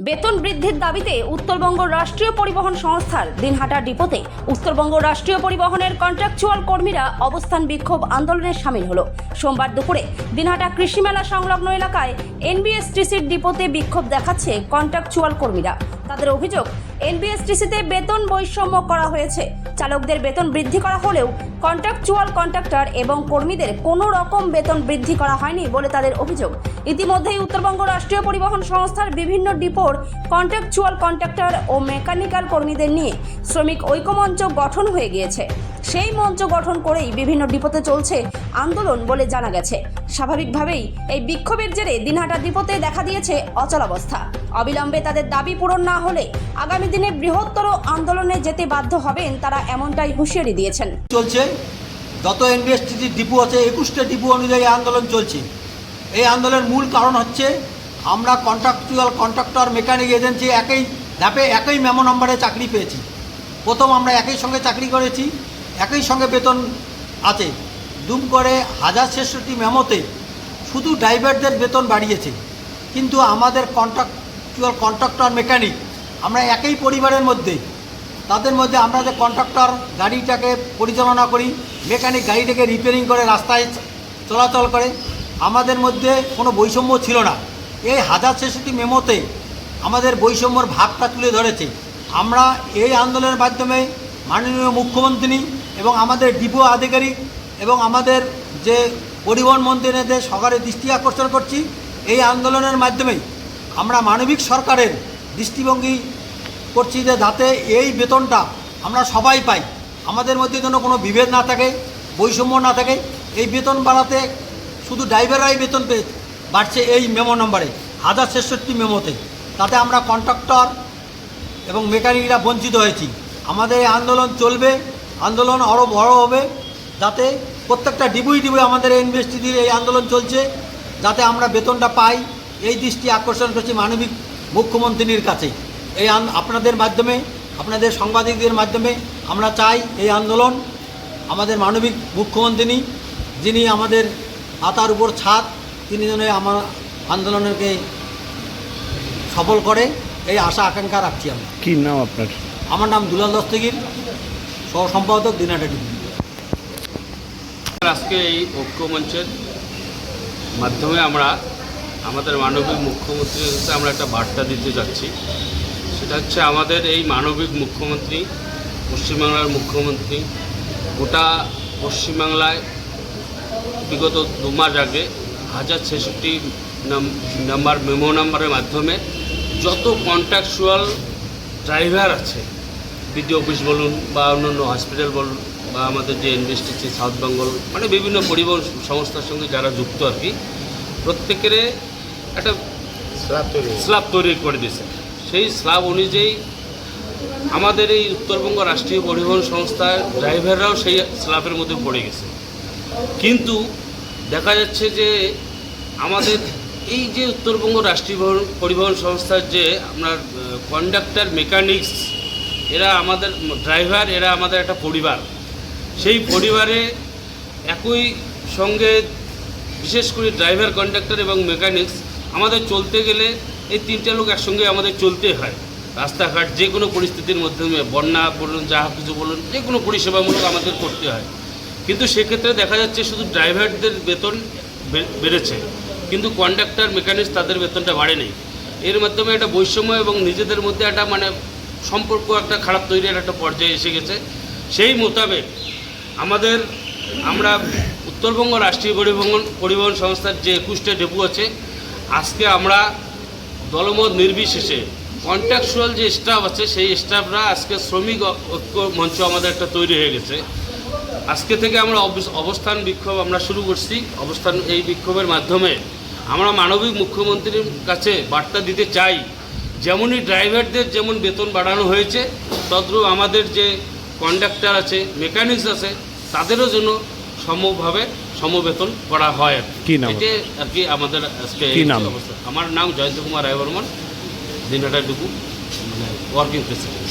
বেতন বৃদ্ধির দাবিতে উত্তরবঙ্গ রাষ্ট্রীয় পরিবহন সংস্থার দিনহাটা ডিপোতে উত্তরবঙ্গ রাষ্ট্রীয় পরিবহনের কন্ট্রাকচুয়াল কর্মীরা অবস্থান বিক্ষোভ আন্দোলনে সামিল হল। সোমবার দুপুরে দিনহাটা কৃষি মেলা সংলগ্ন এলাকায় এনবিএসটিসির ডিপোতে বিক্ষোভ দেখাচ্ছে কন্ট্রাকচুয়াল কর্মীরা। তাদের অভিযোগ এনবিএসটিসিতে বেতন বৈষম্য করা হয়েছে। চালকদের বেতন বৃদ্ধি করা হলেও কন্ট্রাকচুয়াল কন্ট্রাক্টর এবং কর্মীদের কোনো রকম বেতন বৃদ্ধি করা হয়নি বলে তাদের অভিযোগ। ইতিমধ্যেই উত্তরবঙ্গ রাষ্ট্রীয় পরিবহন সংস্থার বিভিন্ন ডিপোর কন্ট্রাকচুয়াল কন্ট্রাক্টর ও মেকানিক্যাল কর্মীদের নিয়ে শ্রমিক ঐক্যমঞ্চ গঠন হয়ে গিয়েছে। সেই মঞ্চ গঠন করেই বিভিন্ন ডিপোতে চলছে আন্দোলন বলে জানা গেছে। স্বাভাবিকভাবেই এই বিক্ষোভের জেরে দিনহাটা ডিপোতে দেখা দিয়েছে অচলাবস্থা। অবিলম্বে তাদের দাবি পূরণ না হলে আগামী দিনে বৃহত্তর আন্দোলনে যেতে বাধ্য হবেন তারা এমনটাই হুঁশিয়ারি দিয়েছেন। চলছে। যত এনবিএসটিসির ডিপু আছে, একুশটা ডিপু অনুযায়ী আন্দোলন চলছে। এই আন্দোলনের মূল কারণ হচ্ছে, আমরা কন্ট্রাকচুয়াল কন্ট্রাক্টর মেকানিক এজেন্সি একই ধাপে একই মেমো নম্বরে চাকরি পেয়েছি। প্রথম আমরা একই সঙ্গে চাকরি করেছি, একই সঙ্গে বেতন আছে। দুম করে হাজার ছেষট্টি মেমোতে শুধু ড্রাইভারদের বেতন বাড়িয়েছে। কিন্তু আমাদের কন্ট্রাকচুয়াল কন্ট্রাক্টর মেকানিক আমরা একই পরিবারের মধ্যে, তাদের মধ্যে আমরা যে কন্ট্রাক্টর গাড়িটাকে পরিচালনা করি, মেকানিক গাড়িটাকে রিপেয়ারিং করে রাস্তায় চলাচল করে, আমাদের মধ্যে কোনো বৈষম্য ছিল না। এই হাজার ছেষট্টি মেমোতে আমাদের বৈষম্যর ভাবটা তুলে ধরেছে। আমরা এই আন্দোলনের মাধ্যমে মাননীয় মুখ্যমন্ত্রী এবং আমাদের ডিপো আধিকারিক এবং আমাদের যে পরিবহন মন্ত্রীদের সরকারের দৃষ্টি আকর্ষণ করছি, এই আন্দোলনের মাধ্যমেই আমরা মানবিক সরকারের দৃষ্টিভঙ্গি করছি যে যাতে এই বেতনটা আমরা সবাই পাই। আমাদের মধ্যে যেন কোনো বিভেদ না থাকে, বৈষম্য না থাকে। এই বেতন বাড়াতে শুধু ড্রাইভাররাই বেতন পেয়ে বাড়ছে এই মেমো নম্বরে, হাজার ছেষট্টি মেমোতে। তাতে আমরা কন্ট্রাক্টর এবং মেকানিকরা বঞ্চিত হয়েছি। আমাদের এই আন্দোলন চলবে, আন্দোলন আরও বড় হবে, যাতে প্রত্যেকটা ডিবুই ডিবুই আমাদের ইনভেস্টিটির এই আন্দোলন চলছে, যাতে আমরা বেতনটা পাই। এই দৃষ্টি আকর্ষণ করছি মানবিক মুখ্যমন্ত্রীর কাছে। এই আন- আপনাদের মাধ্যমে আপনাদের সাংবাদিকদের মাধ্যমে আমরা চাই এই আন্দোলন আমাদের মানবিক মুখ্যমন্ত্রী যিনি আমাদের হাতার উপর ছাদ তিনি যেন আমার আন্দোলনকে সফল করে এই আশা আকাঙ্ক্ষা রাখছি আমি কি নাম আপনার? আমার নাম দুলাল দস্তগীর সহ সম্পাদক দিনাটা টিভি আজকে এই ঐক্যমঞ্চের মাধ্যমে আমরা আমাদের মানবিক মুখ্যমন্ত্রীর কাছে আমরা একটা বার্তা দিতে যাচ্ছি। সেটা হচ্ছে আমাদের এই মানবিক মুখ্যমন্ত্রী, পশ্চিমবাংলার মুখ্যমন্ত্রী, গোটা পশ্চিমবাংলায় বিগত দু মাস আগে হাজার ছেষট্টি নাম্বার, মেমো নাম্বারের মাধ্যমে যত কন্ট্রাকচুয়াল ড্রাইভার আছে বিডিও অফিস বলুন বা অন্যান্য হসপিটাল বলুন বা আমাদের যে ইনভেস্টিসি সাউথ বেঙ্গল মানে বিভিন্ন পরিবহন সংস্থার সঙ্গে যারা যুক্ত আর কি, প্রত্যেকের একটা স্ল্যাব তৈরি করে দিয়েছে। সেই স্ল্যাব অনুযায়ী আমাদের এই উত্তরবঙ্গ রাষ্ট্রীয় পরিবহন সংস্থার ড্রাইভাররাও সেই স্ল্যাবের মধ্যে পড়ে গেছে। কিন্তু দেখা যাচ্ছে যে আমাদের এই যে উত্তরবঙ্গ রাষ্ট্রীয় পরিবহন- পরিবহন সংস্থার যে আপনার কন্ডাক্টর মেকানিক্স এরা আমাদের ড্রাইভার এরা আমাদের একটা পরিবার। সেই পরিবারে একই সঙ্গে বিশেষ করে ড্রাইভার কন্ডাক্টর এবং মেকানিক্স আমাদের চলতে গেলে এই তিনটা লোক একসঙ্গে আমাদের চলতে হয়। রাস্তাঘাট যে কোনো পরিস্থিতির মাধ্যমে, বন্যা বলুন, যা কিছু বলুন, যে কোনো পরিষেবামূলক আমাদের করতে হয়। কিন্তু সেক্ষেত্রে দেখা যাচ্ছে শুধু ড্রাইভারদের বেতন বেড়েছে। কিন্তু কন্ডাক্টর মেকানিক্স তাদের বেতনটা বাড়েনি। এর মাধ্যমে একটা বৈষম্য এবং নিজেদের মধ্যে একটা মানে সম্পর্ক একটা খারাপ তৈরির একটা পর্যায়ে এসে গেছে। সেই মোতাবেক আমাদের, আমরা উত্তরবঙ্গ রাষ্ট্রীয় পরিবহন পরিবহন সংস্থার যে একুশটা ডেপু আছে আজকে আমরা দলমত নির্বিশেষে কন্ট্রাকচুয়াল যে স্টাফ আছে, সেই স্টাফরা আজকে শ্রমিক ঐক্য মঞ্চ আমাদের একটা তৈরি হয়ে গেছে। আজকে থেকে আমরা অবস- অবস্থান বিক্ষোভ আমরা শুরু করছি। অবস্থান এই বিক্ষোভের মাধ্যমে আমরা মানবিক মুখ্যমন্ত্রীর কাছে বার্তা দিতে চাই। যেমনই ড্রাইভারদের যেমন বেতন বাড়ানো হয়েছে, তদ্রূপ আমাদের যে কন্ডাক্টর আছে মেকানিক্স আছে, তাদেরও জন্য সমভাবে সমবেতন করা হয় আর কি নাম? আর কি আমাদের আজকে কি নাম? আমার নাম জয়ন্ত কুমার রায় বর্মন দিনহাটা ডুকু মানে ওয়ার্কিং প্রেসিডেন্ট